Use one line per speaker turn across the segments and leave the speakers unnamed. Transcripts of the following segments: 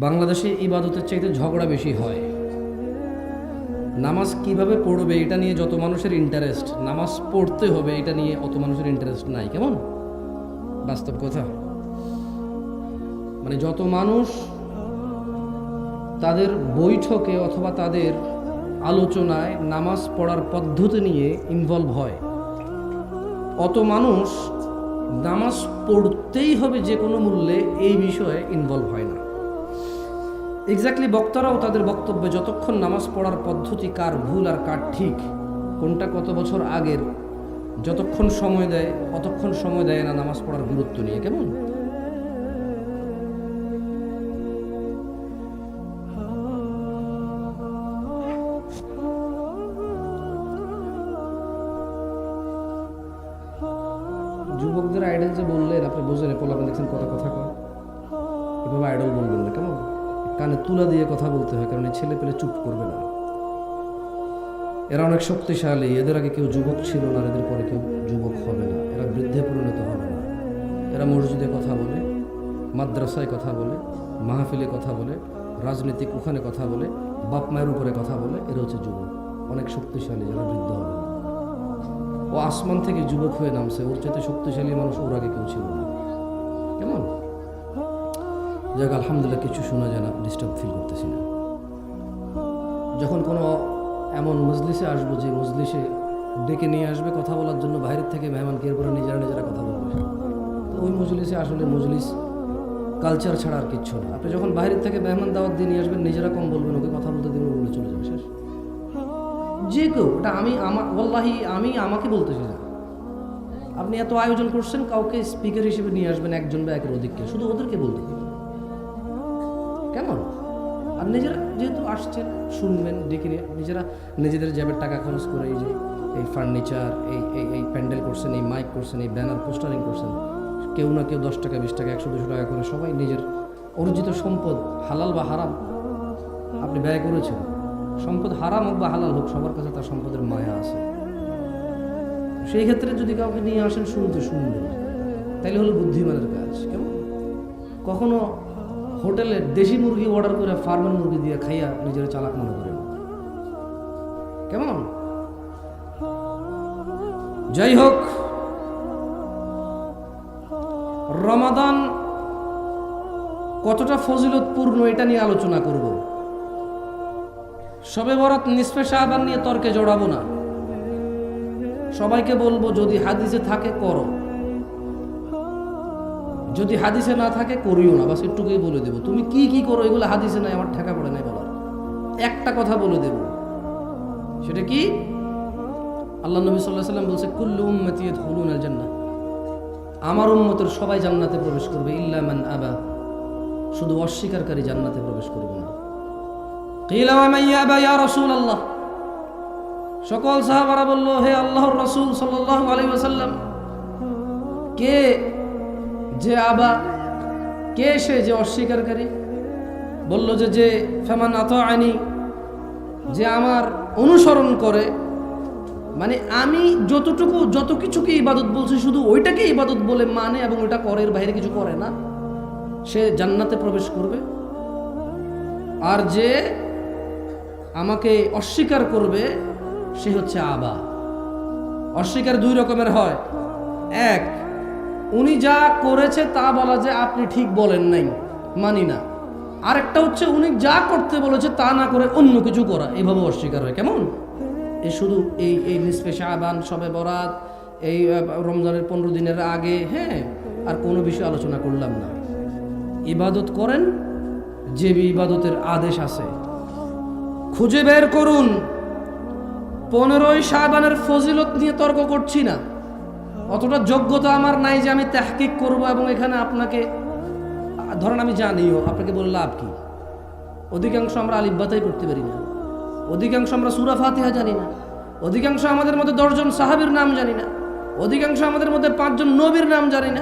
বাংলাদেশে ইবাদতের চাইতে ঝগড়া বেশি হয়। নামাজ কীভাবে পড়বে, এটা নিয়ে যত মানুষের ইন্টারেস্ট নামাজ পড়তে হবে, এটা নিয়ে অত মানুষের ইন্টারেস্ট নাই, কেমন? বাস্তব কথা। মানে যত মানুষ তাদের বৈঠকে অথবা তাদের আলোচনায় নামাজ পড়ার পদ্ধতি নিয়ে ইনভলভ হয়। অত মানুষ নামাজ পড়তেই হবে যে কোনো মূল্যে, এই বিষয়ে ইনভলভ হয় না। এক্স্যাক্টলি বক্তারাও তাদের বক্তব্যে যতক্ষণ নামাজ পড়ার পদ্ধতি কার ভুল আর কার ঠিক, কোনটা কত বছর আগের, যতক্ষণ সময় দেয়, অতক্ষণ সময় দেয় না নামাজ পড়ার গুরুত্ব নিয়ে, কেমন? যুবকদের আইডল যে বললেন, আপনি বোঝেন, পোলাপন দেখছেন কত কথা কয়। এভাবে আইডল বলবেন না, কেমন? কানে তুলা দিয়ে কথা বলতে হয়, কারণ এই ছেলে পেলে চুপ করবে না। এরা অনেক শক্তিশালী, এদের আগে কেউ যুবক ছিল না এদের পরে কেউ যুবক হবে না। এরা বৃদ্ধে পরিণত হবে না। এরা মসজিদে কথা বলে, মাদ্রাসায় কথা বলে, মাহফিলে কথা বলে, রাজনৈতিক ওখানে কথা বলে, বাপ মায়ের উপরে কথা বলে, এরা হচ্ছে যুবক। অনেক শক্তিশালী, যারা বৃদ্ধ হবে না। ও আসমান থেকে যুবক হয়ে নামছে, ওর চাইতে শক্তিশালী মানুষ ওর আগে কেউ ছিল না। যাক, আলহামদুলিল্লাহ, কিছু শোনা যায় না ডিস্টার্ব ফিল করতেছি না। যখন কোনো এমন মজলিসে আসব, যে মজলিসে ডেকে নিয়ে আসবে কথা বলার জন্য বাইরের থেকে মেহমানকে, এরপরে নিজেরা নিজেরা কথা বলবে। তো ওই মজলিসে আসলে মজলিস কালচার ছাড়া আর কিচ্ছু না। আপনি যখন বাইরের থেকে মেহমান দাওয়াত দিয়ে নিয়ে আসবেন, নিজেরা কম বলবেন, ওকে কথা বলতে দিন বলে চলে যাবে, শেষ। যে কেউ এটা আমি, আমা ওল্লাহি আমি আমাকে বলতেছি না। আপনি এত আয়োজন করছেন, কাউকে স্পিকার হিসেবে নিয়ে আসবেন একজন বা একের অধিককে শুধু ওদেরকে বলতে কেমন? আর নিজেরা যেহেতু আসছেন, শুনবেন ডেকে নিয়ে, নিজেরা নিজেদের জ্যাবের টাকা খরচ করে এই যে এই ফার্নিচার এই এই এই প্যান্ডেল করছেন, এই মাইক করছেন, এই ব্যানার পোস্টারিং করছেন, কেউ না কেউ দশ টাকা, বিশ টাকা, একশো, দুশো টাকা করে সবাই নিজের অর্জিত সম্পদ, হালাল বা হারাম, আপনি ব্যয় করেছেন। সম্পদ হারাম হোক বা হালাল হোক, সবার কাছে তার সম্পদের মায়া আছে। সেই ক্ষেত্রে যদি কাউকে নিয়ে আসেন, শুনতে শুনবেন। তাইলে হলো বুদ্ধিমানের কাজ, কেমন? কখনো হোটেলে দেশি মুরগি অর্ডার করে ফার্মের মুরগি দিয়ে খাইয়া নিজের চালাক মনে করেন। কেমন? যাই হোক, রমাদান কতটা ফজিলতপূর্ণ এটা নিয়ে আলোচনা করব। সবে বরাত নিসফে শাহবান নিয়ে তর্কে জড়াবো না। সবাইকে বলব, যদি হাদিসে থাকে, করো। যদি হাদিসে না থাকে, করিও না। বাস একটুকুই বলে দেবো। তুমি কি কি করো, এগুলো হাদিসে নাই, আমার ঠেকা পড়ে নাই বলার একটা কথা বলে দেব। সেটা কি? আল্লাহ নবী সাল্লাহ সাল্লাম বলছে, কুল্লু উম্মতি হলুন আল জান্নাহ আমার উম্মতের সবাই জান্নাতে প্রবেশ করবে, ইল্লা মান আবা। শুধু অস্বীকারী জান্নাতে প্রবেশ করবে না। রাসূলুল্লাহ। সকল সাহাবারা বলল, হে আল্লাহর রসুল সাল্লাল্লাহু আলাইহি ওয়াসাল্লাম, কে যে আবা, কে সে যে অস্বীকারী? বলল যে যে ফেমান আত আইনি যে আমার অনুসরণ করে। মানে আমি যতটুকু, যত কিছুকে ইবাদত বলছি, শুধু ওইটাকে ইবাদত বলে মানে এবং ওইটা করের বাইরে কিছু করে না, সে জান্নাতে প্রবেশ করবে। আর যে আমাকে অস্বীকার করবে, সে হচ্ছে আবা। অস্বীকার দুই রকমের হয়। এক উনি যা করেছে তা বলা যে আপনি ঠিক বলেন নাই। মানি না। আরেকটা হচ্ছে উনি যা করতে বলেছে তা না করে অন্য কিছু করা। এইভাবে অস্বীকার হয়। কেমন? এই শুধু এই এই নিসপে শাহবান সবে বরাত, এই রমজানের পনেরো দিনের আগে হ্যাঁ আর কোনো বিষয় আলোচনা করলাম না। ইবাদত করেন, যে ইবাদতের আদেশ আছে। খুঁজে বের করুন। পনেরোই শাহবানের ফজিলত নিয়ে তর্ক করছি না। অতটা যোগ্যতা আমার নাই যে আমি তাহকিক করব এবং এখানে আপনাকে, ধরেন আমি জানিও, আপনাকে বলে লাভ কি? অধিকাংশ আমরা আলিব্বাতাই পড়তে পারি না। অধিকাংশ আমরা সুরা ফাতিহা জানি না। অধিকাংশ আমাদের মধ্যে দশজন সাহাবীর নাম জানি না। অধিকাংশ আমাদের মধ্যে পাঁচজন নবীর নাম জানি না।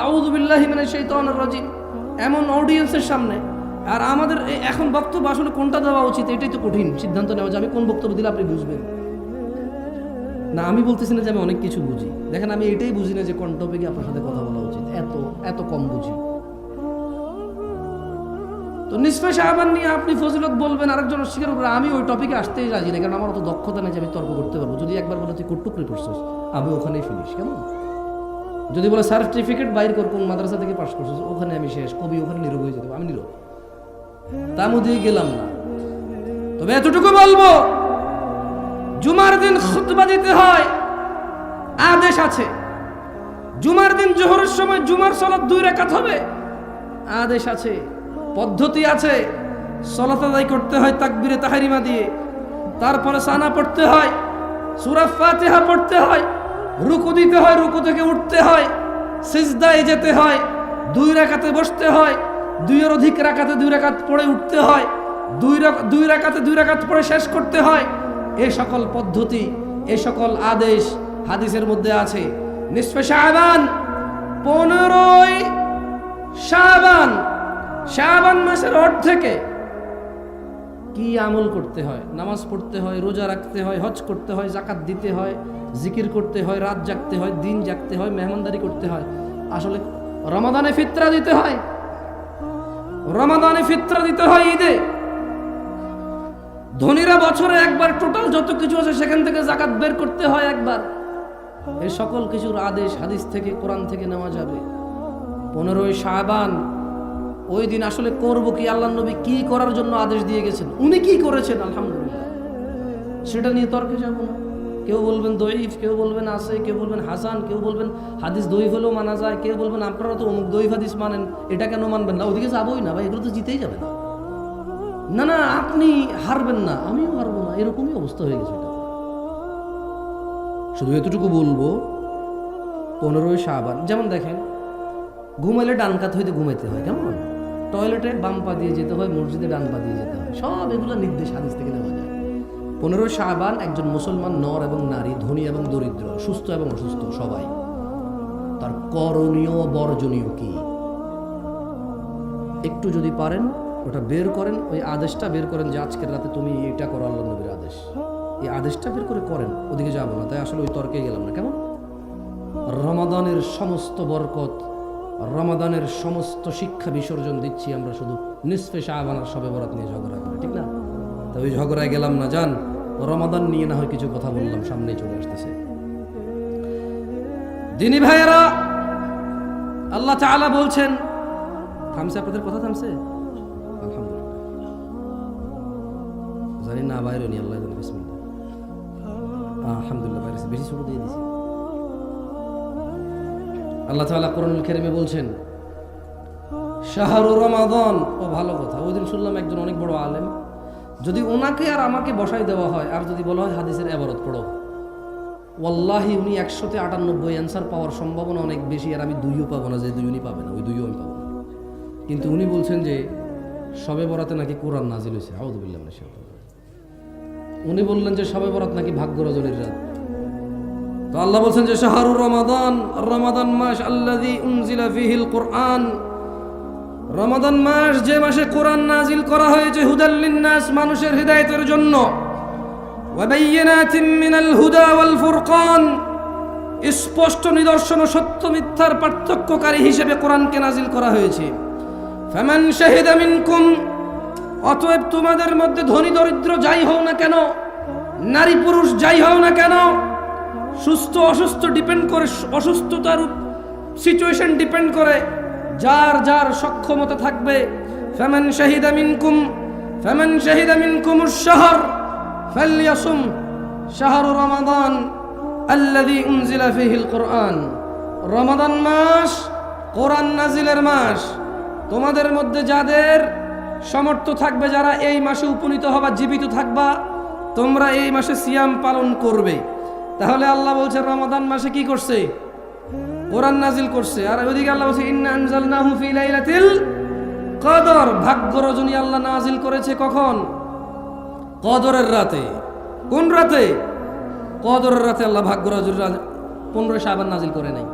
আউদুবিল্লাহি মানে সেই তহনের রাজিম। এমন অডিয়েন্সের সামনে। আর আমাদের এখন বক্তব্য আসলে কোনটা দেওয়া উচিত, এটাই তো কঠিন সিদ্ধান্ত নেওয়া যে আমি কোন বক্তব্য দিলে আপনি বুঝবেন। না, আমি বলতেছি না যে আমি অনেক কিছু বুঝি। দেখেন, আমি এটাই বুঝি না যে কোন টপিকে আপনার সাথে কথা বলা উচিত। এত এত কম বুঝি। তো নিষ্পে সাহাবান নিয়ে আপনি ফজিলত বলবেন, আরেকজন অস্বীকার করবেন, আমি ওই টপিকে আসতেই রাজি না, কারণ আমার অত দক্ষতা নেই যে আমি তর্ক করতে পারব। যদি একবার বলে, তুই কুটুকরি পড়ছিস আমি ওখানেই ফিনিস কেমন? যদি বলে সার্টিফিকেট বাইর কর, কোন মাদ্রাসা থেকে পাশ করছিস? ওখানে আমি শেষ, কবি ওখানে নীরব হয়ে যেতে আমি নীরব। তার মধ্যে গেলাম না। তবে এতটুকু বলব জুমার দিন খুতবা দিতে হয়। আদেশ আছে। জুমার দিন জোহরের সময় জুমার সলাৎ দুই রাকাত হবে। আদেশ আছে। পদ্ধতি আছে। সলাত আদায় করতে হয় তাকবিরে তাহারিমা দিয়ে। তারপরে সানা পড়তে হয়। সূরা ফাতিহা পড়তে হয়। রুকু দিতে হয়, রুকু থেকে উঠতে হয়। সিজদায় যেতে হয়। দুই রাকাতে বসতে হয়। দুইয়ের অধিক রাকাতে দুই রাকাত পড়ে উঠতে হয়। দুই দুই রাকাতে দুই রাকাত পড়ে শেষ করতে হয়। এ সকল পদ্ধতি, এ সকল আদেশ হাদিসের মধ্যে আছে। শাবান, পনেরোই শাবান শাবান মাসের অর্ধেকে কি আমল করতে হয়? নামাজ পড়তে হয়, রোজা রাখতে হয়, হজ করতে হয় জাকাত দিতে হয়, জিকির করতে হয়, রাত জাগতে হয়, দিন জাগতে হয়, মেহমানদারি করতে হয়। আসলে রমাদানে ফিতরা দিতে হয়। রমাদানে ফিতরা দিতে হয় ঈদে। ধনীরা বছরে একবার টোটাল যত কিছু আছে সেখান থেকে জাকাত বের করতে হয় একবার। এই সকল কিছুর আদেশ হাদিস থেকে, কোরআন থেকে নেওয়া যাবে। পনেরোই শাবান, ওই দিন আসলে করব কি? আল্লাহ নবী কি করার জন্য আদেশ দিয়ে গেছেন? উনি কি করেছেন? আলহামদুলিল্লাহ। সেটা নিয়ে তর্কে যাব না। কেউ বলবেন দইফ কেউ বলবেন আসে, কেউ বলবেন হাসান, কেউ বলবেন হাদিস দইফ হলেও মানা যায়, কেউ বলবেন আপনারা তো অমুক দইফ হাদিস মানেন, এটা কেন মানবেন না? ওদিকে যাবোই না ভাই, এগুলো তো জিতেই যাবে না। না না, আপনি হারবেন না, আমিও হারবো না, এরকমই অবস্থা হয়ে গেছে। শুধু এতটুকু বলব, পনেরোই শাহবান যেমন দেখেন, ঘুমাইলে ডান কাত হইতে ঘুমাইতে হয়, কেমন? টয়লেটে বাম পা দিয়ে যেতে হয়, মসজিদে ডান পা দিয়ে যেতে হয়, সব এগুলো নির্দেশ হাদিস থেকে নেওয়া যায়। পনেরো শাহবান একজন মুসলমান নর এবং নারী, ধনী এবং দরিদ্র, সুস্থ এবং অসুস্থ, সবাই। তার করণীয় বর্জনীয় কি? একটু যদি পারেন ওটা বের করেন, ওই আদেশটা বের করেন যে আজকের রাতে তুমি এটা করো আল্লাহ নবীর আদেশ। এই আদেশটা বের করে করেন, ওদিকে যাব না, তাই আসলে ওই তর্কে গেলাম না। কেমন? রমাদানের সমস্ত বরকত, রমাদানের সমস্ত শিক্ষা বিসর্জন দিচ্ছি আমরা শুধু নিসফে শাহবানার সবে বরাত নিয়ে ঝগড়া করে, ঠিক না? তো ওই ঝগড়ায় গেলাম না, যান, রমাদান নিয়ে না হয় কিছু কথা বললাম সামনে চলে আসতেছে। দিনী ভাইয়েরা, আল্লাহ তাআলা বলছেন, থামছে আপনাদের কথা থামছে? আল্লাহ বলছেন, শাহরু ও ভালো কথা শুনলাম একজন অনেক বড় আলেম, যদি ওনাকে আর আমাকে বসাই দেওয়া হয়, আর যদি বলা হয় হাদিসের এবারত পড়ো? উনি একশোতে আটানব্বই অ্যান্সার পাওয়ার সম্ভাবনা অনেক বেশি, আর আমি দুইও পাবো না, যে দুই উনি না, ওই দুইও আমি পাবো না। কিন্তু উনি বলছেন যে সবে বরাতে নাকি কোরআন নাজিল হয়েছে আউদুবিল্লাহ উনি বললেন যে সবে বরাত নাকি ভাগ্য রজনীর রাত। তো আল্লাহ বলছেন যে শাহরুর রমাদান রমাদান মাস আল্লাযী উনজিলা ফিহিল কোরআন। রমাদান মাস যে মাসে কোরআন নাজিল করা হয়েছে হুদাল্লিন নাস মানুষের হৃদায়তের জন্য। হুদা ওয়াল ফুরকান। স্পষ্ট নিদর্শন ও সত্য মিথ্যার পার্থক্যকারী হিসেবে কোরআনকে নাজিল করা হয়েছে। ফামান শাহিদা মিনকুম, অতএব তোমাদের মধ্যে ধনী দরিদ্র যাই হও না কেন, নারী পুরুষ যাই হও না কেন, সুস্থ অসুস্থ ডিপেন্ড করে, অসুস্থতার সিচুয়েশন ডিপেন্ড করে, যার যার সক্ষমতা থাকবে, ফেমান শাহিদা মিনকুম, ফেমান শাহিদা মিনকুম শাহর ফালিয়াসুম শাহর রমাদান আল্লাযী উনজিলা ফিহিল কোরআন। রমাদান মাস কোরআন নাজিলের মাস। তোমাদের মধ্যে যাদের সমর্থ থাকবে, যারা এই মাসে উপনীত হবা, জীবিত থাকবা, তোমরা এই মাসে সিয়াম পালন করবে। তাহলে আল্লাহ বলছে রমাদান মাসে কি করছে? কোরআন নাজিল করছে। আর ওইদিকে আল্লাহ বলছে, ইন্না আনজালনাহু ফি লাইলাতিল কদর। ভাগ্য রজনী আল্লাহ নাজিল করেছে কখন? কদরের রাতে। কোন রাতে? কদরের রাতে আল্লাহ ভাগ্য রজনী পনেরো সাবান নাজিল করে নাই।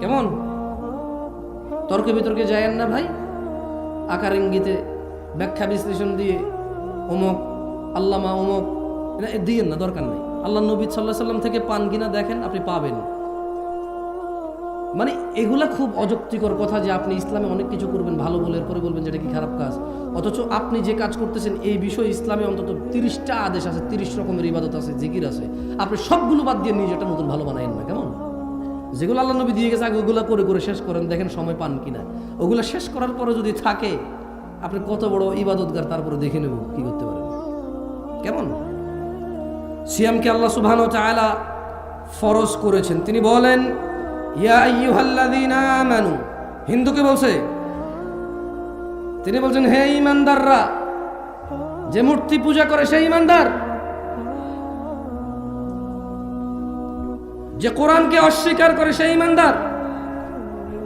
কেমন? তর্কে বিতর্কে যায়েন না ভাই। আকার ইঙ্গিতে ব্যাখ্যা বিশ্লেষণ দিয়ে অমুক, আল্লামা অমুক এটা দিয়েন না, দরকার নেই। আল্লাহ নবী সাল্লাহ সাল্লাম থেকে পান কিনা দেখেন, আপনি পাবেন। মানে এগুলা খুব অযৌক্তিকর কথা যে আপনি ইসলামে অনেক কিছু করবেন, ভালো বলে এরপরে বলবেন যেটা কি খারাপ কাজ। অথচ আপনি যে কাজ করতেছেন, এই বিষয়ে ইসলামে অন্তত তিরিশটা আদেশ আছে, তিরিশ রকমের ইবাদত আছে, জিকির আছে। আপনি সবগুলো বাদ দিয়ে নিজেটা নতুন ভালো বানাইন না, কেমন? যেগুলো আল্লাহ নবী দিয়ে গেছে, আগে ওগুলো করে করে শেষ করেন। দেখেন সময় পান কিনা। ওগুলো শেষ করার পরে যদি থাকে, আপনি কত বড় ইবাদতগার, তারপরে দেখে নেব কি করতে পারেন। কেমন? সিয়ামকে আল্লাহ সুবহান ও তাআলা ফরজ করেছেন। তিনি বলেন, ইয়া আইয়ুহাল্লাযীনা হিন্দুকে বলছে, তিনি বলছেন, হে ইমানদাররা যে মূর্তি পূজা করে সেই ইমানদার যে কোরআনকে অস্বীকার করে সেই ইমানদার,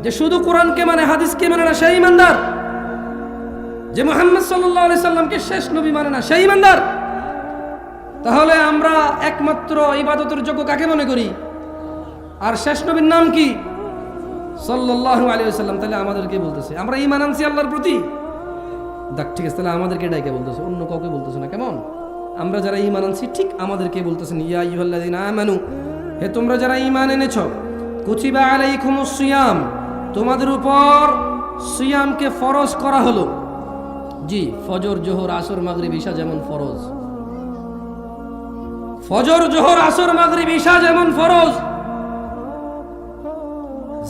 যে শুধু কোরআনকে মানে হাদিসকে মানে না, সেই ইমানদার, যে মোহাম্মদ সাল্লাহ আলি সাল্লামকে শেষ নবী মানে না, সেই ইমানদার। তাহলে আমরা একমাত্র ইবাদতের যোগ্য কাকে মনে করি? আর শেষ নবীর নাম কি? সাল্লাহ আলী সাল্লাম তাহলে আমাদেরকে বলতেছে, আমরা ইমান আনছি আল্লাহর প্রতি? দেখ, ঠিক আছে, তাহলে আমাদেরকে ডাইকে বলতেছে? অন্য কাউকে বলতেছে না, কেমন? আমরা যারা ইমান আনছি, ঠিক আমাদেরকে বলতেছেন, ইয়া ইউহাল্লাদিন আমানু হে তোমরা যারা ইমান এনেছ কুচিবা আলাইকুমুস সিয়াম, তোমাদের উপর সিয়ামকে ফরজ করা হলো। জি, ফজর, জোহর, আসর, মাগরিব, ঈশা যেমন ফরজ। ফজর, জোহর, আসর, মাগরিব, ঈশা যেমন ফরজ।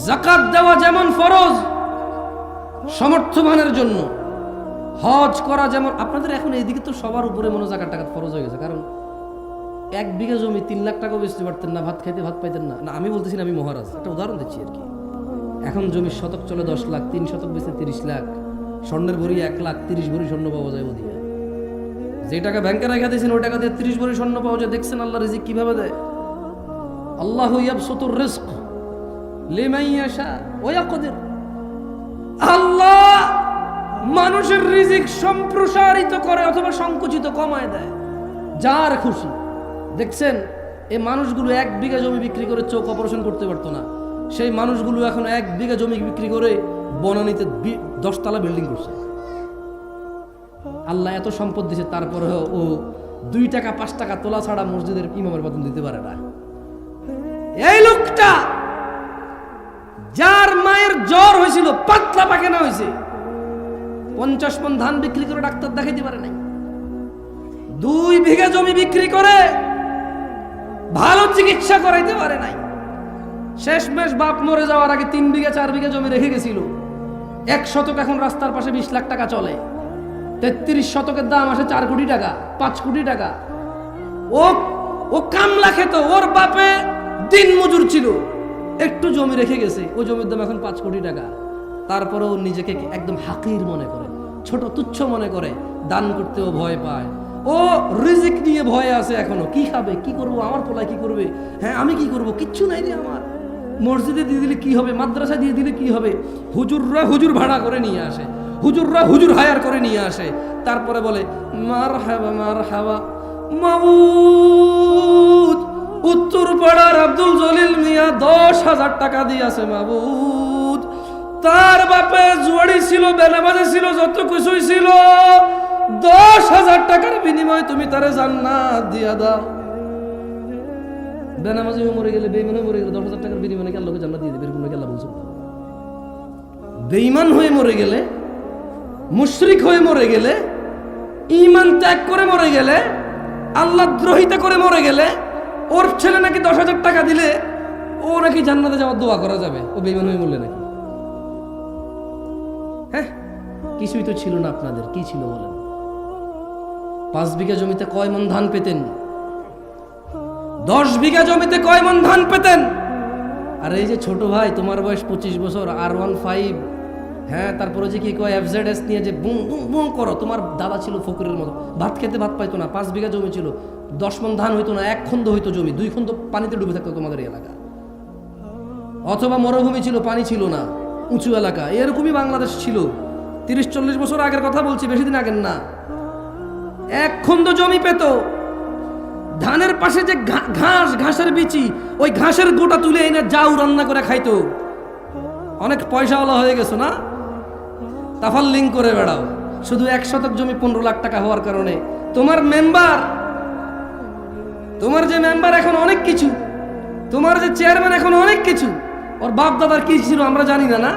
জাকাত দেওয়া যেমন ফরজ। সমর্থবানের জন্য হজ করা যেমন আপনাদের এখন এইদিকে তো সবার উপরে মনে জাকাত টাকাত ফরজ হয়ে গেছে, কারণ এক বিঘা জমি তিন লাখ টাকা বেচতে পারতেন না, ভাত খাইতে ভাত পাইতেন না। না, আমি বলতেছি না আমি মহারাজ, একটা উদাহরণ দিচ্ছি আর কি। এখন জমির শতক চলে দশ লাখ, তিন শতক বেচে তিরিশ লাখ, স্বর্ণের ভরি এক লাখ, তিরিশ ভরি স্বর্ণ পাওয়া যায় ওদিকে। যে টাকা ব্যাংকে রেখে দিয়েছেন, ওই টাকা দিয়ে তিরিশ ভরি স্বর্ণ পাওয়া যায়, দেখছেন আল্লাহ রিজিক কীভাবে দেয়? আল্লাহ ইয়াবসুতুর রিজক লিমান ইয়াশা ওয়া ইয়াকদির। আল্লাহ মানুষের রিজিক সম্প্রসারিত করে অথবা সংকুচিত কমায় দেয়, যার খুশি। দেখছেন, এই মানুষগুলো এক বিঘা জমি বিক্রি করে চোখ অপারেশন করতে পারতো না। সেই মানুষগুলো এখন এক বিঘা জমি বিক্রি করে বনানীতে দশতলা বিল্ডিং করছে। আল্লাহ এত সম্পদ দিছে তারপরেও ও দুই টাকা, পাঁচ টাকা তোলা ছাড়া মসজিদের ইমামের বেতন দিতে পারে না। এই লোকটা যার মায়ের জ্বর হয়েছিল, পাতলা পায়খানা হয়েছে, পঞ্চাশ মন ধান বিক্রি করে ডাক্তার দেখাইতে পারে নাই। দুই বিঘা জমি বিক্রি করে ভালো চিকিৎসা করাইতে পারে নাই। শেষমেশ বাপ মরে যাওয়ার আগে তিন বিঘা, চার বিঘা জমি রেখে গেছিল। এক শতক এখন রাস্তার পাশে বিশ লাখ টাকা চলে। তেত্রিশ শতকের দাম আসে চার কোটি টাকা, পাঁচ কোটি টাকা। ও ও কামলা খেত, ওর বাপে দিন মজুর ছিল। একটু জমি রেখে গেছে ওই জমির দাম এখন পাঁচ কোটি টাকা। তারপরেও নিজেকে একদম হাকির মনে করে, ছোট তুচ্ছ মনে করে, দান করতেও ভয় পায়। ও রিজিক নিয়ে ভয় আছে এখনও। কি খাবে? কি করব? আমার পোলায় কি করবে? হ্যাঁ আমি কি করব? কিচ্ছু নাই রে আমার। মসজিদে দিয়ে দিলে কি হবে? মাদ্রাসা দিয়ে দিলে কি হবে? হুজুররা হুজুর ভাড়া করে নিয়ে আসে। হুজুররা হুজুর হায়ার করে নিয়ে আসে। তারপরে বলে মার হাবা মার হাবা মাবুদ। উত্তর পাড়ার আব্দুল জলিল মিয়া দশ হাজার টাকা দিয়েছে মাবুদ। তার বাপে জুয়ারি ছিল, বেনামাজে ছিল, যত কিছুই ছিল। দশ হাজার টাকার বিনিময়ে তুমি তারে জান্নাত দিয়া দাও। বেনামাজি হয়ে মরে গেলে বেইমান মরে গেলে দশ হাজার টাকার বিনিময়ে আল্লাহকে জান্নাত দিয়ে দেবে? এরকম নাকি আল্লাহ বলছো? বেইমান হয়ে মরে গেলে, মুশরিক হয়ে মরে গেলে ইমান ত্যাগ করে মরে গেলে, আল্লাহ দ্রোহিতা করে মরে গেলে, ওর ছেলে নাকি দশ হাজার টাকা দিলে, ও নাকি জান্নাতে যাওয়ার দোয়া করা যাবে? ও বেইমান হয়ে মরলে নাকি? হ্যাঁ কিছুই তো ছিল না আপনাদের। কি ছিল বলেন? পাঁচ বিঘা জমিতে কয় মন ধান পেতেন? দশ বিঘা জমিতে কয় মন ধান পেতেন? আর এই যে ছোট ভাই, তোমার বয়স পঁচিশ বছর, আর ওয়ান ফাইভ। হ্যাঁ তারপরে যে কি কয় এফজেড এস নিয়ে যে বুম বুম বুম করো, তোমার দাদা ছিল ফকিরের মতো। ভাত খেতে ভাত পাইতো না, পাঁচ বিঘা জমি ছিল। দশ মন ধান হইতো না, এক খন্দ হইতো জমি, দুই খন্দ পানিতে ডুবে থাকতো তোমাদের এলাকা। অথবা মরুভূমি ছিল, পানি ছিল না, উঁচু এলাকা। এরকমই বাংলাদেশ ছিল। তিরিশ, চল্লিশ বছর আগের কথা বলছি, বেশি দিন আগের না। এক খন্দ জমি পেত। ধানের পাশে যে ঘাস, ঘাসের বিচি, ওই ঘাসের গোটা তুলে এনে যাও রান্না করে খাইতো। অনেক পয়সাওয়ালা হয়ে গেছো না? তাফাল লিঙ্ক করে বেড়াও। শুধু এক শতক জমি পনেরো লাখ টাকা হওয়ার কারণে। তোমার মেম্বার তোমার যে মেম্বার এখন অনেক কিছু, তোমার যে চেয়ারম্যান এখন অনেক কিছু, ওর বাপ দাদার কি ছিল আমরা জানি না না?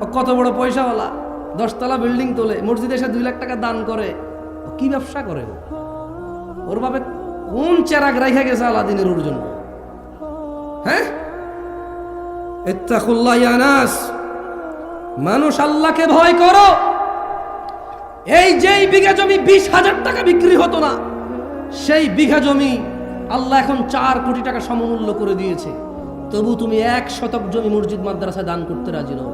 ও কত বড় পয়সাওয়ালা। দশতলা বিল্ডিং তোলে, মসজিদে এসে দুই লাখ টাকা দান করে। কি ব্যবসা করে? ওর ভাবে কোন চেরাগ রাইখা গেছে আলাদিনের ওর জন্য? হ্যাঁ? মানুষ আল্লাহকে ভয় করো। এই যেই বিঘা জমি বিশ হাজার টাকা বিক্রি হতো না, সেই বিঘা জমি আল্লাহ এখন চার কোটি টাকা সমমূল্য করে দিয়েছে। তবু তুমি এক শতক জমি মসজিদ মাদ্রাসায় দান করতে রাজি নও।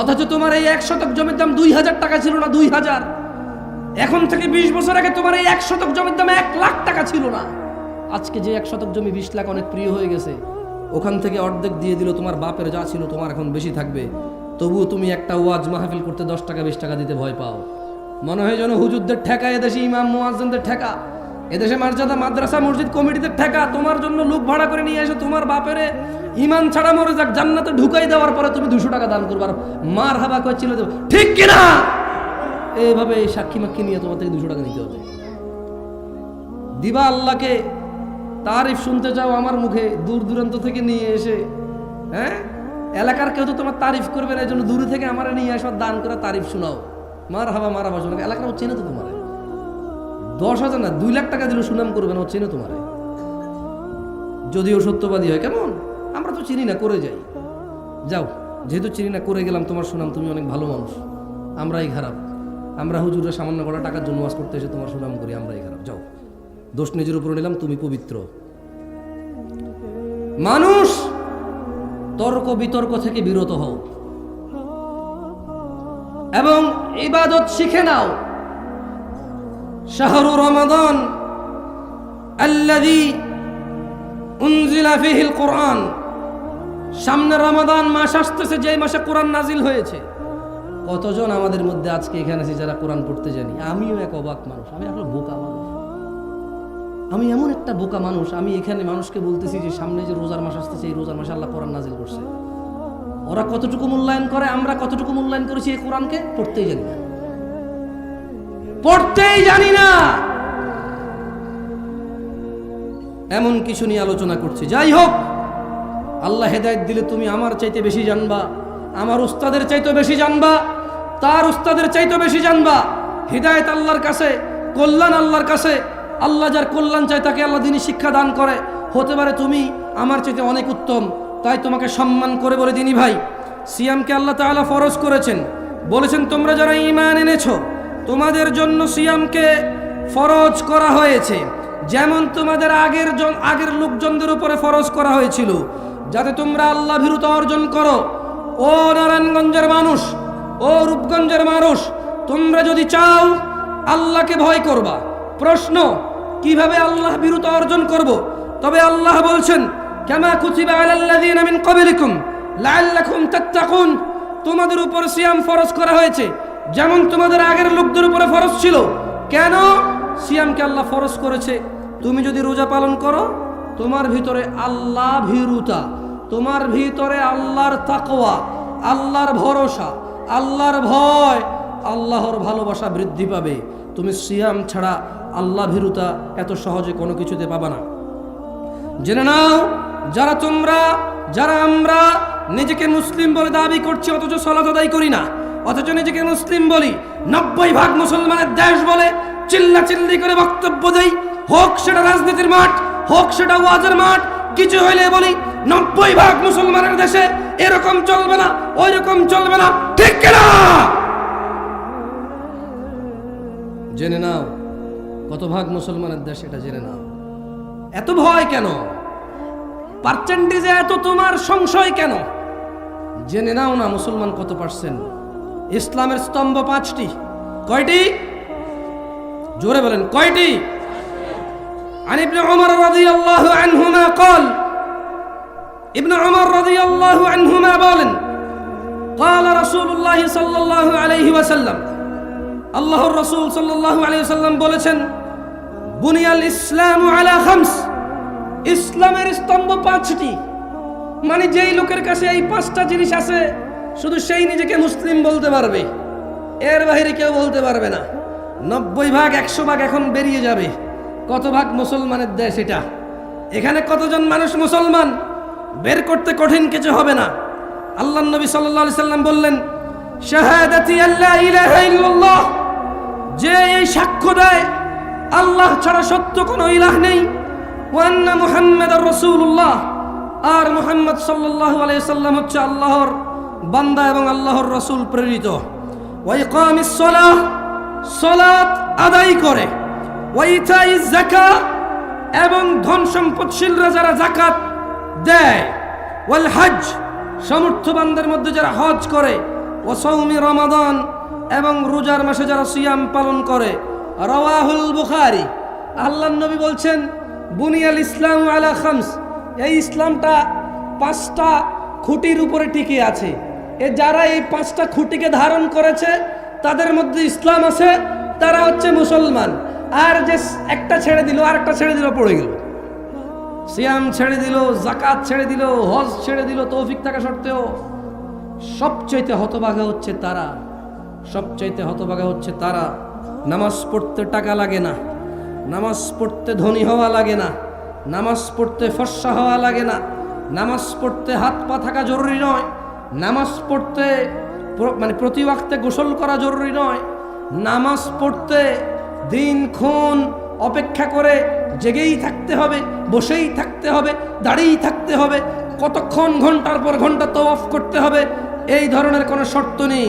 অথচ তোমার এই এক শতক জমির দাম দুই হাজার টাকা ছিল না দুই হাজার। এখন থেকে বিশ বছর আগে তোমার এই এক শতক জমির দাম এক লাখ টাকা ছিল না। আজকে যে এক শতক জমি বিশ লাখ অনেক প্রিয় হয়ে গেছে, ওখান থেকে অর্ধেক দিয়ে দিল তোমার বাপের যা ছিল, তোমার এখন বেশি থাকবে। তবুও তুমি একটা ওয়াজ মাহফিল করতে দশ টাকা, বিশ টাকা দিতে ভয় পাও। মনে হয় যেন হুজুরদের ঠেকা, এদেশে ইমাম, মুয়াজ্জিনদের ঠেকা। এদেশে মার্জাদা, মাদ্রাসা, মসজিদ কমিটিদের ঠেকা। তোমার জন্য লোক ভাড়া করে নিয়ে এসে তোমার বাপেরে ইমান ছাড়া মরে যাক, জান্নাতে ঢুকাই দেওয়ার পরে তুমি দুশো টাকা দান করবার মার হাবা কয়েছিল ঠিক কিনা? এইভাবে এই সাক্ষী মাক্ষী নিয়ে তোমার থেকে দুশো টাকা নিতে হবে। দিবা আল্লাহকে, তারিফ শুনতে চাও আমার মুখে, দূর দূরান্ত থেকে নিয়ে এসে হ্যাঁ? এলাকার কেউ তো তোমার তারিফ করবে না এই জন্য দূরে থেকে আমার নিয়ে আসো, দান করে তারিফ শোনাও। মার হাবা মার হাবা শোনাও। এলাকার চেনে তো তোমার। দশ হাজার না, দুই লাখ টাকা দিলে সুনাম করবে না চেনে তোমার। যদিও সত্যবাদী হয়, কেমন? আমরা তো চিনি না, করে যাই। যাও, যেহেতু চিনি না, করে গেলাম, তোমার সুনাম, তুমি অনেক ভালো মানুষ। আমরাই খারাপ। আমরা হুজুরের সামান্য কটা টাকার জন্য ওয়াজ করতে এসে তোমার সুনাম করি আমরাই খারাপ। যাও। দোষ নিজের উপরে নিলাম, তুমি পবিত্র। মানুষ, তর্ক বিতর্ক থেকে বিরত হও। এবং ইবাদত শিখে নাও। শাহরু রমাদান কোরআন। সামনে রমাদান মাস আসতেছে যে মাসে কোরআন নাজিল হয়েছে। কতজন আমাদের মধ্যে আজকে এখানে আছে যারা কোরআন পড়তে জানি? আমিও এক অবাক মানুষ, আমি আসলে বোকা মানুষ। আমি এমন একটা বোকা মানুষ, আমি এখানে মানুষকে বলতেছি যে সামনে যে রোজার মাস আসতেছে, এই রোজার মাসে আল্লাহ কোরআন নাজিল করছে। ওরা কতটুকু মূল্যায়ন করে, আমরা কতটুকু মূল্যায়ন করেছি এই কোরআনকে? পড়তেই জানি না। পড়তেই জানি না! এমন কিছু নিয়ে আলোচনা করছি। যাই হোক, আল্লাহ হেদায়ত দিলে তুমি আমার চাইতে বেশি জানবা, আমার উস্তাদের চাইতে বেশি জানবা। তার উস্তাদের চাইতে বেশি জানবা। হৃদায়ত আল্লাহর কাছে, কল্যাণ আল্লাহর কাছে। আল্লাহ যার কল্যাণ চায় তাকে আল্লাহ দিনই শিক্ষা দান করে। হতে পারে তুমি আমার চাইতে অনেক উত্তম, তাই তোমাকে সম্মান করে বলে দিনী ভাই। সিয়ামকে আল্লাহ তাআলা ফরজ করেছেন। বলেছেন, তোমরা যারা ঈমান এনেছো, তোমাদের জন্য সিয়ামকে ফরজ করা হয়েছে। যেমন তোমাদের আগের জন, আগের লোকজনদের উপরে ফরজ করা হয়েছিল। যাতে তোমরা আল্লাহ ভীরুতা অর্জন করো। ও নারায়ণগঞ্জের মানুষ ও রূপগঞ্জের মানুষ, তোমরা যদি চাও আল্লাহকে ভয় করবা। প্রশ্ন, কীভাবে আল্লাহ বিরুতা অর্জন করব? তবে আল্লাহ বলছেন, কামা তাত্তাকুন। তোমাদের উপর সিয়াম ফরজ করা হয়েছে, যেমন তোমাদের আগের লোকদের উপরে ফরজ ছিল। কেন? সিয়ামকে আল্লাহ ফরজ করেছে। তুমি যদি রোজা পালন করো, তোমার ভিতরে আল্লাহ ভীরুতা, তোমার ভিতরে আল্লাহর তাকওয়া, আল্লাহর ভরসা আল্লাহর ভয়, আল্লাহর ভালোবাসা বৃদ্ধি পাবে। তুমি সিয়াম ছাড়া আল্লাহ ভীরুতা এত সহজে কোনো কিছুতে পাবা না। জেনে নাও, যারা তোমরা, যারা আমরা নিজেকে মুসলিম বলে দাবি করছি, অথচ সলাত করি না, অথচ নিজেকে মুসলিম বলি, নব্বই ভাগ মুসলমানের দেশ বলে চিল্লা চিল্লি করে বক্তব্য দেই, হোক সেটা রাজনীতির মাঠ, হোক সেটা ওয়াজের মাঠ, কিছু হইলে বলি নব্বই ভাগ মুসলমানের দেশে এরকম চলবে না ওই রকম চলবে না ঠিক কিনা জেনে নাও কত ভাগ মুসলমানের দেশ এটা জেনে নাও এত ভয় কেন পার্সেন্টেজে এত তোমার সংশয় কেন জেনে নাও না মুসলমান কত পার্সেন্ট ইসলামের স্তম্ভ পাঁচটি কয়টি জোরে বলেন কয়টি عن ابن عمر رضي الله عنهما قال ابن عمر رضي الله عنهما بولن قال رسول الله صلى الله عليه وسلم আল্লাহর রসুল সাল্লাল্লাহু আলাইহি সাল্লাম বলেছেন বুনিয়াল ইসলাম আলা খামস ইসলামের স্তম্ভ পাঁচটি মানে যেই লোকের কাছে এই পাঁচটা জিনিস আছে শুধু সেই নিজেকে মুসলিম বলতে পারবে এর বাইরে কেউ বলতে পারবে না নব্বই ভাগ একশো ভাগ এখন বেরিয়ে যাবে কত ভাগ মুসলমানের দেশ এটা এখানে কতজন মানুষ মুসলমান বের করতে কঠিন কিছু হবে না। আল্লাহ নবী সাল্লাহ সাল্লাম বললেন আল্লাহ যে এই সাক্ষ্য দেয়, আল্লাহ ছাড়া সত্য কোনো ইলাহ নেই। ওয়ান্না আর মুহাম্মদ সাল্লাল্লাহু আলাইহি সাল্লাম হচ্ছে আল্লাহর বান্দা এবং আল্লাহর রাসূল প্রেরিত। আদায় করে। এবং ধন সম্পদশীলরা যারা জাকাত দেয়। ওয়াল হজ সমর্থবানদের মধ্যে যারা হজ করে ও সৌমি রমাদান এবং রোজার মাসে যারা সিয়াম পালন করে। রওয়াহুল বুখারি আল্লাহ নবী বলছেন, বুনিয়াল ইসলাম আলা খামস এই ইসলামটা পাঁচটা খুঁটির উপরে টিকে আছে। এ যারা এই পাঁচটা খুঁটিকে ধারণ করেছে, তাদের মধ্যে ইসলাম আছে, তারা হচ্ছে মুসলমান। আর যে একটা ছেড়ে দিল আর একটা ছেড়ে দিল, পড়ে গেল। সিয়াম ছেড়ে দিল জাকাত ছেড়ে দিল, হজ ছেড়ে দিল, তৌফিক থাকা সত্ত্বেও সবচাইতে হতভাগা হচ্ছে তারা, সবচাইতে হতভাগা হচ্ছে তারা। নামাজ পড়তে টাকা লাগে না, নামাজ পড়তে ধনী হওয়া লাগে না, নামাজ পড়তে ফর্সা হওয়া লাগে না, নামাজ পড়তে হাত পা থাকা জরুরি নয়, নামাজ পড়তে মানে প্রতি ওয়াক্তে গোসল করা জরুরি নয়, নামাজ পড়তে দিনক্ষণ অপেক্ষা করে জেগেই থাকতে হবে, বসেই থাকতে হবে, দাঁড়িয়েই থাকতে হবে, কতক্ষণ ঘণ্টার পর ঘণ্টা তো অফ করতে হবে, এই ধরনের কোনো শর্ত নেই।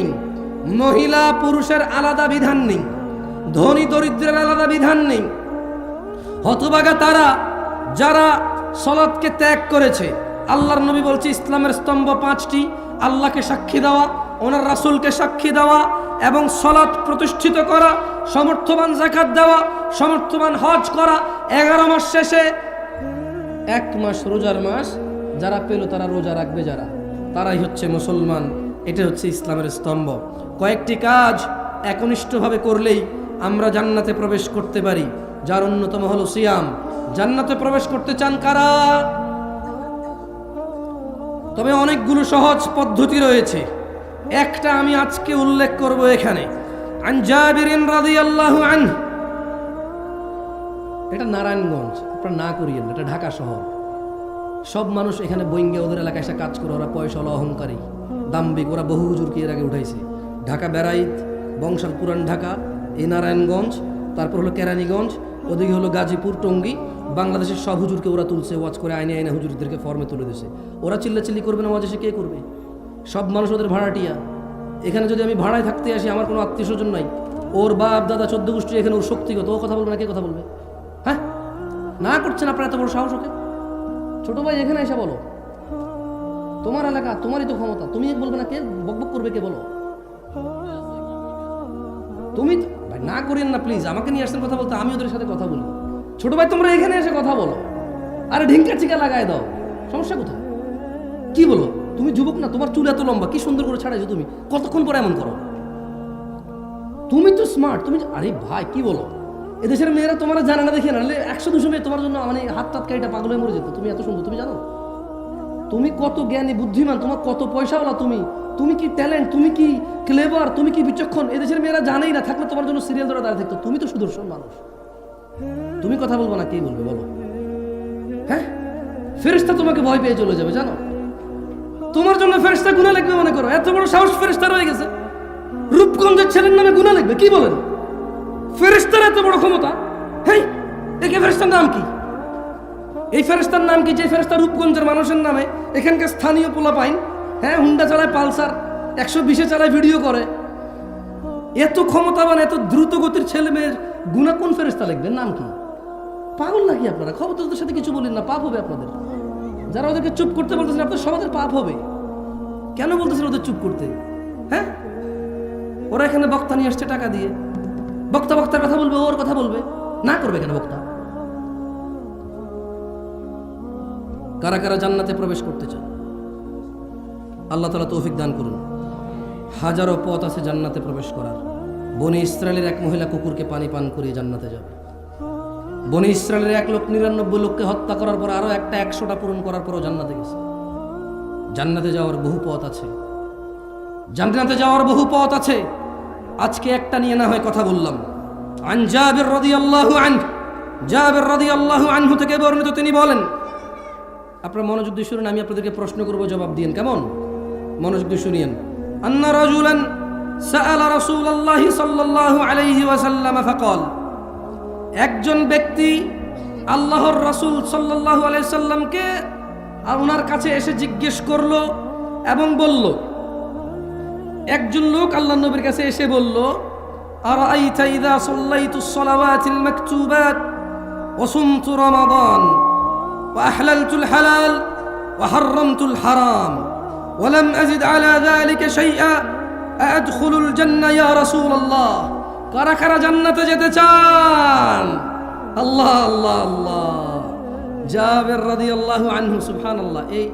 মহিলা পুরুষের আলাদা বিধান নেই, ধনী দরিদ্রের আলাদা বিধান নেই। হতবাগা তারা, যারা সলাদকে ত্যাগ করেছে, আল্লাহর নবী বলছে, ইসলামের স্তম্ভ পাঁচটি, আল্লাহকে সাক্ষী দেওয়া ওনার রাসূলকে সাক্ষী দেওয়া এবং সলাৎ প্রতিষ্ঠিত করা, সমর্থবান জাকাত দেওয়া, সমর্থবান হজ করা, এগারো মাস শেষে এক মাস রোজার মাস, যারা পেল তারা রোজা রাখবে যারা। তারাই হচ্ছে মুসলমান এটা হচ্ছে ইসলামের স্তম্ভ। কয়েকটি কাজ একনিষ্ঠভাবে করলেই আমরা জান্নাতে প্রবেশ করতে পারি। যার অন্যতম হলো সিয়াম। জান্নাতে প্রবেশ করতে চান কারা? তবে অনেকগুলো সহজ পদ্ধতি রয়েছে। একটা আমি আজকে উল্লেখ করব এখানে। এটা নারায়ণগঞ্জ, আপনারা না করিয়েন, এটা ঢাকা শহর। সব মানুষ এখানে বইঙ্গে ওদের এলাকায় এসে কাজ করে, ওরা পয়সা অহংকারী। দাম্বিক ওরা বহু হুজুরকে এর আগে উঠাইছে? ঢাকা বেড়াইত, বংশাল পুরান ঢাকা, এই নারায়ণগঞ্জ, তারপর হলো কেরানীগঞ্জ, ওদিকে হলো গাজীপুর, টঙ্গী। বাংলাদেশের সব হুজুরকে ওরা তুলছে, ওয়াজ করে আইনে আইনে হুজুরদেরকে ফর্মে তুলে দিছে। ওরা চিল্লাচিল্লি করবে না ওয়াজ এসে কে করবে? সব মানুষ ওদের ভাড়াটিয়া। এখানে যদি আমি ভাড়ায় থাকতে আসি, আমার কোনো আত্মীয় স্বজন নাই। ওর বাপ, দাদা, চোদ্দ গোষ্ঠী, এখানে ওর শক্তিগত ও কথা বলবে না, কে কথা বলবে? হ্যাঁ? না করছেন আপনার এত বড় সাহস ওকে? ছোটো ভাই, এখানে এসে বলো। তোমার এলাকা, তোমারই তো ক্ষমতা। তুমি বলবে না কে? বকবক করবে কে বলো? তুমি ভাই, না করেন না প্লিজ আমাকে নিয়ে আসছেন কথা বলতে, আমি ওদের সাথে কথা বলি। ছোট ভাই, তোমরা এখানে এসে কথা বলো। আরে ঢিঙ্কা চিকা লাগায় দাও। সমস্যা কোথায়? কি বলো? তুমি যুবক না, তোমার চুল এত লম্বা, কি সুন্দর করে ছাড়াইছো তুমি? কতক্ষণ পরে এমন করো? তুমি তো স্মার্ট তুমি আরে ভাই, কি বলো? এদেশের মেয়েরা তোমার জানে না দেখে না একশো, দুশো মেয়ে তোমার জন্য মানে হাত টাত কাইটা পাগল হয়ে মরে যেত। তুমি এত সুন্দর, তুমি জানো? তুমি কত জ্ঞানী, বুদ্ধিমান, তোমার কত পয়সাওয়ালা তুমি? তুমি কি ট্যালেন্ট তুমি কি ক্লেভার তুমি কি বিচক্ষণ? এদেশের মেয়েরা জানেই না, থাকলে তোমার জন্য সিরিয়াল ধরে দাঁড়িয়ে থাকতো। তুমি তো সুদর্শন মানুষ। তুমি কথা বলব না, কে বলবে, বলো? হ্যাঁ? ফেরেস্তা তোমাকে ভয় পেয়ে চলে যাবে, জানো? তোমার জন্য ফেরেস্তা গুণা লিখবে মনে করো। এত বড় সাহস ফেরেস্তা রয়ে গেছে। রূপগঞ্জের ছেলের নামে গুণা লিখবে কি বলেন? ফেরেস্তার এত বড় ক্ষমতা? হেই, একে ফেরেস্তার নাম কি? এই ফেরেস্তার নাম কি? যে ফেরেস্তা রূপগঞ্জের মানুষের নামে এখানকার স্থানীয় পোলা পাইন হ্যাঁ হুন্ডা চালায় পালসার, একশো বিশে চালায় ভিডিও করে। এত ক্ষমতাবান, এত দ্রুত গতির ছেলে মেয়ের গুণা কোন ফেরেস্তা লিখবেন? নাম কি? পাগল নাকি আপনারা? খবর সাথে কিছু বলেন না, পাপ হবে আপনাদের। যারা ওদেরকে চুপ করতে বলতেছেন, আপনার সমাজের পাপ হবে। কেন বলতেছেন ওদের চুপ করতে? হ্যাঁ? ওরা এখানে বক্তা নিয়ে আসছে টাকা দিয়ে। বক্তা বক্তার কথা বলবে, ওর কথা বলবে। না করবে কেন বক্তা? কারা কারা জান্নাতে প্রবেশ করতে চান? আল্লাহ তালা তৌফিক দান করুন। হাজারো পথ আছে জান্নাতে প্রবেশ করার। বনি ইসরায়েলের এক মহিলা কুকুরকে পানি পান করিয়ে জান্নাতে যাবে। বনি ইসরায়েলের এক লোক নিরানব্বই লোককে হত্যা করার পর আরও একটা একশোটা পূরণ করার পরও জান্নাতে গেছে। জান্নাতে যাওয়ার বহু পথ আছে। জান্নাতে যাওয়ার বহু পথ আছে। আজকে একটা নিয়ে না হয় কথা বললাম। আন জাবের রদি আল্লাহু আন জাবের রদি আল্লাহু আনহু থেকে বর্ণিত তিনি বলেন, আপনার মনোযোগ দিয়ে শুনেন, আমি আপনাদেরকে প্রশ্ন করব, জবাব দিয়েন, কেমন? মনোযোগ দিয়ে শুনিয়েন। আন্না রাজুলান সাআলা রাসূলুল্লাহি সাল্লাল্লাহু আলাইহি ওয়াসাল্লাম ফাকাল একজন ব্যক্তি আল্লাহর রাসূল সাল্লাল্লাহু আলাইহি সাল্লামকে আর ওনার কাছে এসে জিজ্ঞেস করলো এবং বলল একজন লোক আল্লাহ নবীর কাছে এসে বলল আর আইতা ইদা সাল্লাইতু সলাওয়াতিল মাকতুবাত وصمت رمضان وأحللت الحلال وحرمت الحرام ولم أزد على ذلك شيئا أدخل الجنة يا رسول الله কারা কারা জান্নাতে যেতে চান। আল্লাহ আল্লাহ আল্লাহ। জাবের রাদি আল্লাহ আনহু সুফান সুবহানাল্লাহ। এই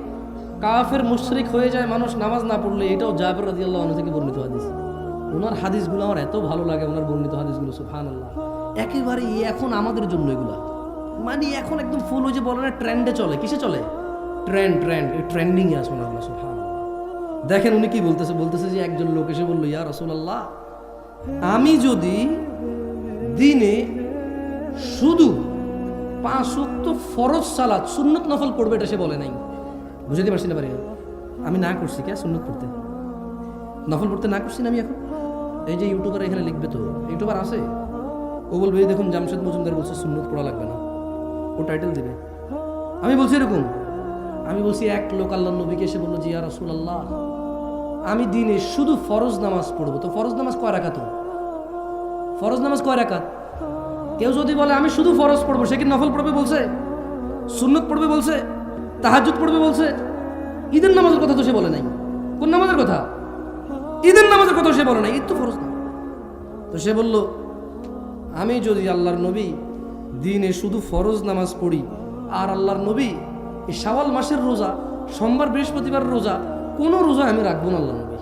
কাফের মুশরিক হয়ে যায়, মানুষ নামাজ না পড়লে এটাও জাবের রাদি আল্লাহ থেকে বর্ণিত হাদিস। ওনার হাদিসগুলো আমার এত ভালো লাগে, ওনার বর্ণিত হাদিসগুলো সুফান সুবহানাল্লাহ। একেবারে এখন আমাদের জন্য এগুলা। মানে এখন একদম ফুল ওই যে বলে না ট্রেন্ডে চলে। কিসে চলে? ট্রেন্ড ট্রেন্ড এই ট্রেন্ডিং এ আছে ওনার সুবহানাল্লাহ। দেখেন উনি কি বলতেছে? বলতেছে যে একজন লোক এসে বলল, ইয়া রাসূলুল্লাহ আমি যদি দিনে শুধু পাঁচ ওয়াক্ত ফরজ সালাদ সুন্নত নফল পড়বে এটা সে বলে নাই। বুঝতে পারছি না পারি আমি না করছি কে সুন্নত পড়তে? নফল পড়তে না করছি না আমি এখন? এই যে ইউটিউবার এখানে লিখবে তো, ইউটিউবার আছে? ও বলবে দেখুন জামশেদ মজুমদার বলছে সুন্নত পড়া লাগবে না। ও টাইটেল দেবে। আমি বলছি এরকম। আমি বলছি, এক লোক আল্লাহ নবীকে এসে বলল জিয়া রসুল আল্লাহ আমি দিনে শুধু ফরজ নামাজ পড়ব। তো ফরজ নামাজ কয় রাখাত ফরজ নামাজ কয় রাখাত কেউ যদি বলে, আমি শুধু ফরজ পড়ব সে কি নফল পড়বে বলছে? সুন্নত পড়বে বলছে? তাহাজুদ পড়বে বলছে? ঈদের নামাজের কথা তো সে বলে নাই। কোন নামাজের কথা? ঈদের নামাজের কথা সে বলে নাই। ঈদ তো ফরজ না। তো সে বলল, আমি যদি আল্লাহর নবী দিনে শুধু ফরজ নামাজ পড়ি, আর আল্লাহর নবী এই শাওয়াল মাসের রোজা, সোমবার, বৃহস্পতিবার রোজা, কোনো রোজা আমি রাখব না আল্লাহ নবী।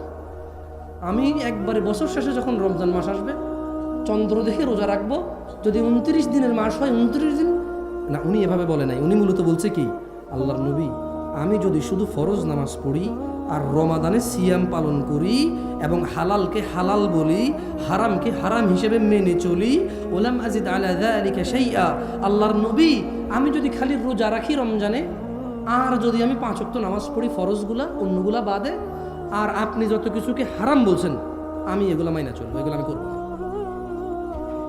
আমি একবারে বছর শেষে যখন রমজান মাস আসবে চন্দ্র দেখে রোজা রাখব। যদি উনত্রিশ দিনের মাস হয়, উনত্রিশ দিন? না, উনি এভাবে বলে নাই। উনি মূলত বলছে কি, আল্লাহর নবী, আমি যদি শুধু ফরজ নামাজ পড়ি আর রমাদানে সিয়াম পালন করি এবং হালালকে হালাল বলি, হারামকে হারাম হিসেবে মেনে চলি, ওলাম আজিদ আলা যালিকা শাইআ, আল্লাহর নবী, আমি যদি খালি রোজা রাখি রমজানে, আর যদি আমি পাঁচ ওয়াক্ত নামাজ পড়ি ফরজগুলা, অন্যগুলা বাদে, আর আপনি যত কিছুকে হারাম বলছেন, আমি এগুলা মাইনা চলবো, এগুলো আমি করব না।